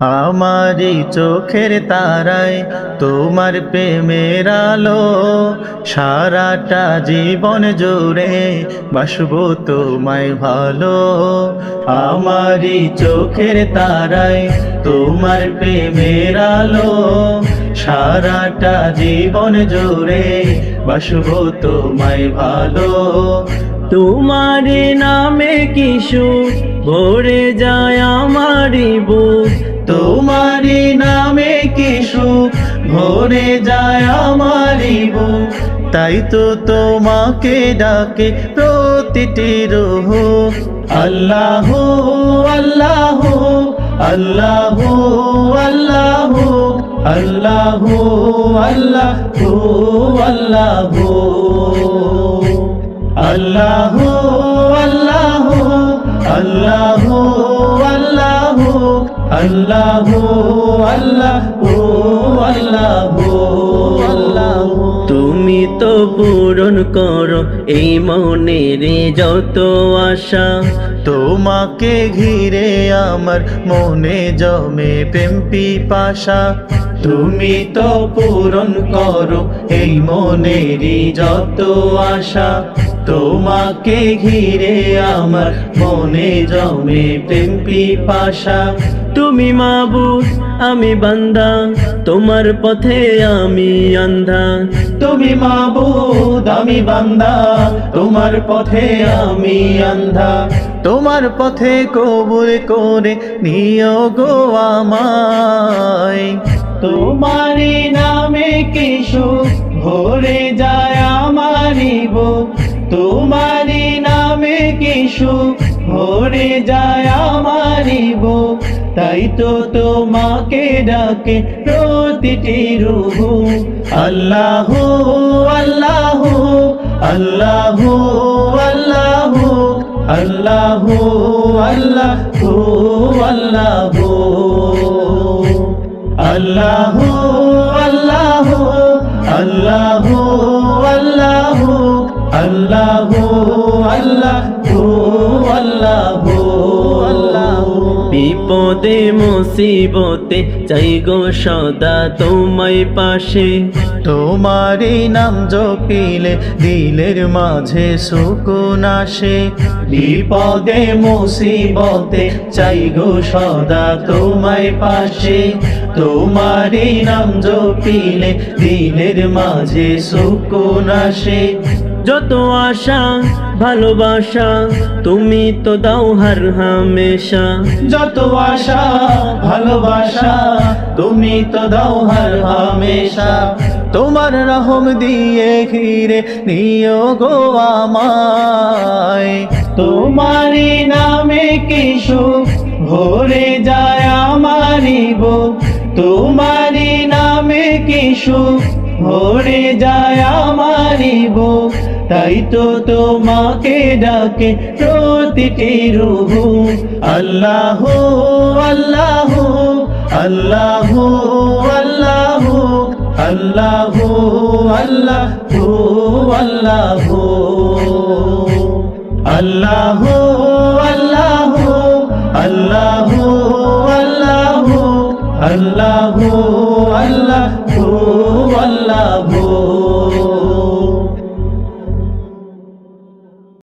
আমারি চোখের তারায় তোমার প্রেমের আলো, সারাটা জীবন জুড়ে বাসবো তোমায় ভালো। আমারি চোখের তারায় তোমার প্রেমের আলো, সারাটা জীবন জুড়ে বাসবো তোমায় ভালো। তোমার নামে কিশু ভরে যায় আমারি বুক ভরে যায় আমারি বুক। তাই তো তোমাকে ডাকে প্রতিটি রুহ। আল্লাহ আল্লাহ আল্লাহ আল্লাহ আল্লাহ আল্লাহ আল্লাহ। আল্লাহ আল্লাহ আল্লাহ। আল্লাহ আল্লাহ আল্লাহ আল্লাহ। তুমি তো পূরণ করো এই মনের যত আশা। তোমাকে ঘিরে আমার মনে জমে পেম্পি পাশা তুমি তো পূরণ করো এই মনেরই যত আশা। তোমাকে ঘিরে আমার মনে জমে পেম্পি পিপাসা। তুমি মাবুদ আমি বান্দা তোমার পথে আমি আন্ধা। তুমি মাবুদ আমি বান্দা তোমার পথে আমি আন্ধা। তোমার পথে কবুল করে নিও গো আমায়। তোমারি নামে কিশু ভরে যায় আমারি বুক তোমারি নামে কিশু ভরে যায় আমারি বুক তাই তো তোমাকে ডাকে প্রতিটি রুহ আল্লাহ আল্লাহ আল্লাহ আল্লাহ আল্লাহ আল্লাহ আল্লাহ। আল্লাহ আল্লাহ আল্লাহ আল্লাহ আল্লাহ। বিপদে, মুসিবতে, চাই গো সদা তোমায় পাশে। তোমারি নাম জপিলে দিলের মাঝে সুকুন আসে। বিপদে, মুসিবতে, চাই গো সদা তোমায় পাশে। তোমারি নাম জপিলে দিলের মাঝে সুকুন আসে। যত আশা, ভালোবাসা, তুমি তো দাও হার হামেশা। যত আশা, ভালোবাসা, তুমি তো দাও হর হামেশা। তোমার রহম দিয়ে ঘিরে নিও গো আমায়। তোমারি নামে কিশু ভরে যায় আমারি বুক তোমারি নামে কিশু ভরে যায় আমারি বুক তাই তো তোমাকে ডাকে প্রতিটি রুহ আল্লাহ আল্লাহ আল্লাহ আল্লাহ আল্লাহ আল্লাহ আল্লাহ আল্লাহ আল্লাহ আল্লাহ আল্লাহ আল্লাহ